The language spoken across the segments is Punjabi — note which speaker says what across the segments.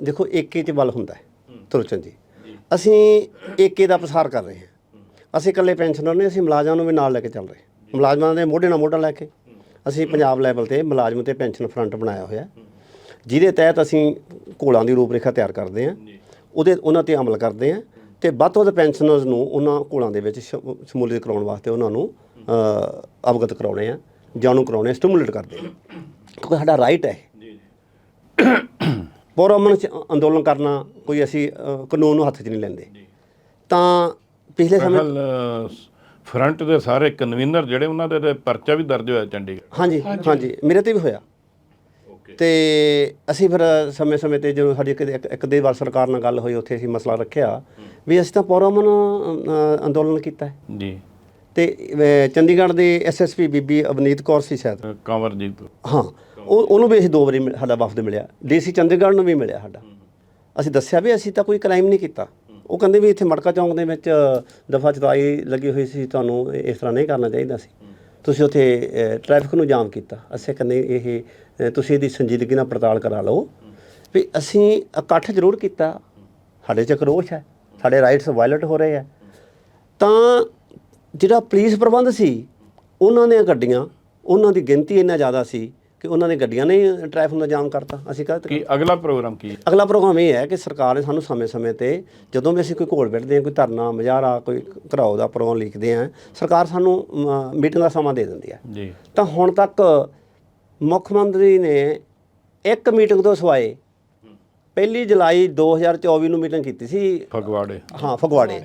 Speaker 1: ਦੇਖੋ ਏਕੇ ਚ ਬਲ ਹੁੰਦਾ ਹੈ ਤੁਰਚਨ ਜੀ। ਅਸੀਂ ਏਕੇ ਦਾ ਪ੍ਰਸਾਰ ਕਰ ਰਹੇ ਹਾਂ। ਅਸੀਂ ਇਕੱਲੇ ਪੈਨਸ਼ਨਰ ਨੇ ਅਸੀਂ ਮੁਲਾਜ਼ਮਾਂ ਨੂੰ ਵੀ ਨਾਲ ਲੈ ਕੇ ਚੱਲ ਰਹੇ ਮੁਲਾਜ਼ਮਾਂ ਦੇ ਮੋਢੇ ਨਾਲ ਮੋਢਾ ਲੈ ਕੇ। ਅਸੀਂ ਪੰਜਾਬ ਲੈਵਲ ਤੇ ਮੁਲਾਜ਼ਮ ਤੇ ਪੈਨਸ਼ਨ ਫਰੰਟ ਬਣਾਇਆ ਹੋਇਆ ਜਿਹਦੇ ਤਹਿਤ ਅਸੀਂ ਘੋਲਾਂ ਦੀ ਰੂਪਰੇਖਾ ਤਿਆਰ ਕਰਦੇ ਹਾਂ। ਉਹਦੇ ਉਹਨਾਂ ਤੇ ਅਮਲ ਕਰਦੇ ਹਾਂ। ਤੇ ਵੱਧ ਤੋਂ ਵੱਧ ਪੈਨਸ਼ਨਰਸ ਨੂੰ ਉਹਨਾਂ ਘੋਲਾਂ ਦੇ ਵਿੱਚ ਸ਼ਮੂਲੀਅਤ ਕਰਾਉਣ ਵਾਸਤੇ ਉਹਨਾਂ ਨੂੰ ਅ, ਅਵਗਤ ਕਰਾਉਣੇ ਆ ਜਾਣੂ ਕਰਾਉਣੇ ਸਟਿਮੂਲੇਟ ਕਰਦੇ ਕਿਉਂਕਿ ਸਾਡਾ ਰਾਈਟ ਹੈ। ਪਰਮਨ ਅੰਦੋਲਨ ਕਰਨਾ ਕੋਈ ਅਸੀਂ ਕਾਨੂੰਨ ਨੂੰ ਹੱਥ 'ਚ ਨਹੀਂ ਲੈਂਦੇ। ਤਾਂ ਪਿਛਲੇ ਸਮੇਂ
Speaker 2: ਫਰੰਟ ਦੇ ਸਾਰੇ ਕਨਵੀਨਰ ਜਿਹੜੇ ਉਹਨਾਂ ਦੇ ਪਰਚਾ ਵੀ ਦਰਜ ਹੋਇਆ ਚੰਡੀਗੜ੍ਹ
Speaker 1: ਹਾਂਜੀ ਹਾਂਜੀ। ਮੇਰੇ ਤੇ ਵੀ ਹੋਇਆ। ਤੇ ਅਸੀਂ ਫਿਰ ਸਮੇਂ-ਸਮੇਂ ਤੇ ਜਦੋਂ ਸਾਡੀ ਇੱਕ- ਇੱਕ ਇੱਕ ਦੇ ਵਾਰ ਸਰਕਾਰ ਨਾਲ ਗੱਲ ਹੋਈ ਉੱਥੇ ਅਸੀਂ ਮਸਲਾ ਰੱਖਿਆ ਵੀ ਅਸੀਂ ਤਾਂ ਪਰਮਨ ਅੰਦੋਲਨ ਕੀਤਾ। ਹੈ
Speaker 2: ਜੀ।
Speaker 1: ਤੇ ਚੰਡੀਗੜ੍ਹ ਦੇ ਐਸਐਸਪੀ ਬੀਬੀ ਅਵਨੀਤ ਕੌਰ ਸੀ ਸ਼ਾਇਦ।
Speaker 2: ਕੰਵਰਜੀਤ
Speaker 1: ਹਾਂ ਉਹ ਉਹਨੂੰ ਵੀ ਅਸੀਂ ਦੋ ਵਾਰੀ ਸਾਡਾ ਵਫਦ ਮਿਲਿਆ। ਡੀਸੀ ਚੰਡੀਗੜ੍ਹ ਨੂੰ ਵੀ ਮਿਲਿਆ ਸਾਡਾ। ਅਸੀਂ ਦੱਸਿਆ ਵੀ ਅਸੀਂ ਤਾਂ ਕੋਈ ਕ੍ਰਾਈਮ ਨਹੀਂ ਕੀਤਾ। ਉਹ ਕਹਿੰਦੇ ਵੀ ਇੱਥੇ ਮੜਕਾ ਚੌਂਕ ਦੇ ਵਿੱਚ ਦਫਾ ਚਤਾਈ ਲੱਗੀ ਹੋਈ ਸੀ ਤੁਹਾਨੂੰ ਇਸ ਤਰ੍ਹਾਂ ਨਹੀਂ ਕਰਨਾ ਚਾਹੀਦਾ ਸੀ। ਤੁਸੀਂ ਉੱਥੇ ਟ੍ਰੈਫਿਕ ਨੂੰ ਜਾਮ ਕੀਤਾ। ਅਸੀਂ ਕਹਿੰਦੇ ਇਹ ਤੁਸੀਂ ਇਹਦੀ ਸੰਜੀਦਗੀ ਨਾਲ ਪੜਤਾਲ ਕਰਾ ਲਓ। ਵੀ ਅਸੀਂ ਇਕੱਠ ਜ਼ਰੂਰ ਕੀਤਾ। ਸਾਡੇ ਚ ਕਰੋਸ਼ ਹੈ। ਸਾਡੇ ਰਾਈਟਸ ਵਾਇਲੇਟ ਹੋ ਰਹੇ ਆ ਤਾਂ ਜਿਹੜਾ ਪੁਲਿਸ ਪ੍ਰਬੰਧ ਸੀ ਉਹਨਾਂ ਦੀਆਂ ਗੱਡੀਆਂ ਉਹਨਾਂ ਦੀ ਗਿਣਤੀ ਇੰਨਾ ਜ਼ਿਆਦਾ ਸੀ ਕਿ ਉਹਨਾਂ ਨੇ ਗੱਡੀਆਂ ਨੇ ਟ੍ਰੈਫਿਕ ਦਾ ਜਾਮ ਕਰਤਾ। ਅਸੀਂ ਕਹਿੰਦੇ
Speaker 2: ਕੀ ਅਗਲਾ ਪ੍ਰੋਗਰਾਮ ਕੀ ਹੈ?
Speaker 1: ਅਗਲਾ ਪ੍ਰੋਗਰਾਮ ਇਹ ਹੈ ਕਿ ਸਰਕਾਰ ਨੇ ਸਾਨੂੰ ਸਮੇਂ-ਸਮੇਂ ਤੇ ਜਦੋਂ ਵੀ ਅਸੀਂ ਕੋਈ ਘੋਲ ਬੈਠਦੇ ਹਾਂ ਕੋਈ ਧਰਨਾ ਮੁਜ਼ਾਹਰਾ ਕੋਈ ਘਰਾਓ ਦਾ ਪ੍ਰੋਗਰਾਮ ਲਿਖਦੇ ਹਾਂ ਸਰਕਾਰ ਸਾਨੂੰ ਮੀਟਿੰਗ ਦਾ ਸਮਾਂ ਦੇ ਦਿੰਦੀ ਹੈ।
Speaker 2: ਜੀ।
Speaker 1: ਤਾਂ ਹੁਣ ਤੱਕ ਮੁੱਖ ਮੰਤਰੀ ਨੇ ਇੱਕ ਮੀਟਿੰਗ ਤੋਂ ਸਿਵਾਏ। ਪਹਿਲੀ ਜੁਲਾਈ 2024 ਨੂੰ ਮੀਟਿੰਗ ਕੀਤੀ ਸੀ।
Speaker 2: ਫਗਵਾੜੇ।
Speaker 1: ਹਾਂ ਫਗਵਾੜੇ।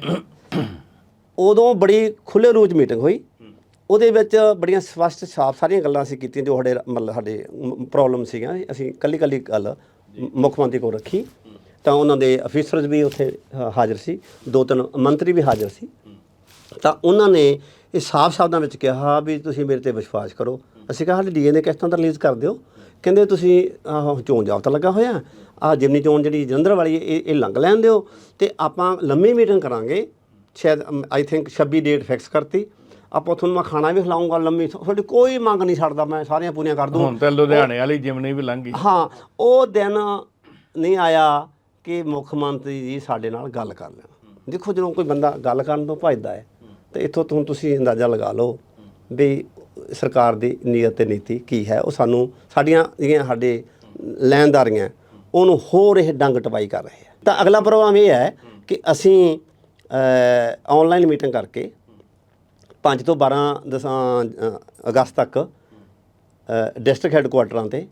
Speaker 1: ਉਦੋਂ ਬੜੀ ਖੁੱਲੇ ਰੂਜ ਮੀਟਿੰਗ ਹੋਈ। ਉਹਦੇ ਵਿੱਚ ਬੜੀਆਂ ਸਪਸ਼ਟ ਸਾਫ਼ ਸਾਰੀਆਂ ਗੱਲਾਂ ਅਸੀਂ ਕੀਤੀਆਂ ਜੋ ਸਾਡੇ ਮਤਲਬ ਸਾਡੇ ਪ੍ਰੋਬਲਮ ਸੀਗੀਆਂ। ਅਸੀਂ ਕੱਲੀ ਕੱਲੀ ਗੱਲ ਮੁੱਖ ਮੰਤਰੀ ਕੋਲ ਰੱਖੀ। ਤਾਂ ਉਹਨਾਂ ਦੇ ਅਫੀਸਰਸ ਵੀ ਉੱਥੇ ਹਾਜ਼ਰ ਸੀ। ਦੋ ਤਿੰਨ ਮੰਤਰੀ ਵੀ ਹਾਜ਼ਰ ਸੀ। ਤਾਂ ਉਹਨਾਂ ਨੇ ਇਹ ਸਾਫ਼ ਸ਼ਬਦਾਂ ਵਿੱਚ ਕਿਹਾ ਵੀ ਤੁਸੀਂ ਮੇਰੇ ਤੇ ਵਿਸ਼ਵਾਸ ਕਰੋ। ਅਸੀਂ ਕਿਹਾ ਸਾਡੇ ਡੀਐਨਏ ਕਿਸ ਤਰ੍ਹਾਂ ਦਾ ਰਿਲੀਜ਼ ਕਰ ਦਿਓ? ਕਹਿੰਦੇ ਤੁਸੀਂ ਆਹ ਚੋਣ ਜਾਬਤਾ ਲੱਗਾ ਹੋਇਆ। ਆਹ ਜਿਮਨੀ ਚੋਣ ਜਿਹੜੀ ਜਲੰਧਰ ਵਾਲੀ ਇਹ ਇਹ ਲੰਘ ਲੈਣ ਦਿਓ ਤੇ ਆਪਾਂ ਲੰਮੀ ਮੀਟਿੰਗ ਕਰਾਂਗੇ। ਸ਼ਾਇਦ ਆਈ ਥਿੰਕ 26 ਡੇਟ ਫਿਕਸ ਕਰਤੀ। ਆਪਾਂ ਤੁਹਾਨੂੰ ਮੈਂ ਖਾਣਾ ਵੀ ਖਿਲਾਉਂਗਾ ਲੰਮੀ। ਤੁਹਾਡੀ ਕੋਈ ਮੰਗ ਨਹੀਂ ਛੱਡਦਾ ਮੈਂ ਸਾਰੀਆਂ ਪੂਰੀਆਂ ਕਰ ਦੂੰ
Speaker 2: ਹੁਣ ਤੇ ਲੁਧਿਆਣੇ ਵਾਲੀ ਜਿਮਨੀ ਵੀ ਲੰਘ। ਗਈ
Speaker 1: ਹਾਂ ਉਹ ਦਿਨ ਨਹੀਂ ਆਇਆ ਕਿ ਮੁੱਖ ਮੰਤਰੀ ਜੀ ਸਾਡੇ ਨਾਲ ਗੱਲ ਕਰ ਲੈਣ। ਦੇਖੋ ਜਦੋਂ ਕੋਈ ਬੰਦਾ ਗੱਲ ਕਰਨ ਤੋਂ ਭੱਜਦਾ ਹੈ ਤੇ ਇੱਥੋਂ ਤੋਂ ਤੁਸੀਂ ਅੰਦਾਜ਼ਾ ਲਗਾ ਲਓ ਵੀ ਸਰਕਾਰ ਦੀ ਨੀਅਤ ਤੇ ਨੀਤੀ ਕੀ ਹੈ। ਉਹ ਸਾਨੂੰ ਸਾਡੀਆਂ ਜਿਹੜੀਆਂ ਸਾਡੇ ਲੈਣਦਾਰੀਆਂ ਉਹਨੂੰ ਹੋਰ ਇਹ ਡੰਗ ਟਪਾਈ ਕਰ ਰਹੇ ਆ ਤਾਂ ਅਗਲਾ ਪ੍ਰੋਗਰਾਮ ਇਹ ਹੈ ਕਿ ਅਸੀਂ ਆਨਲਾਈਨ ਮੀਟਿੰਗ ਕਰਕੇ 5 ਤੋਂ 12 ਦਸਾਂ ਅਗਸਤ ਤੱਕ ਡਿਸਟ੍ਰਿਕਟ ਹੈੱਡਕੁਆਟਰਾਂ ਤੇ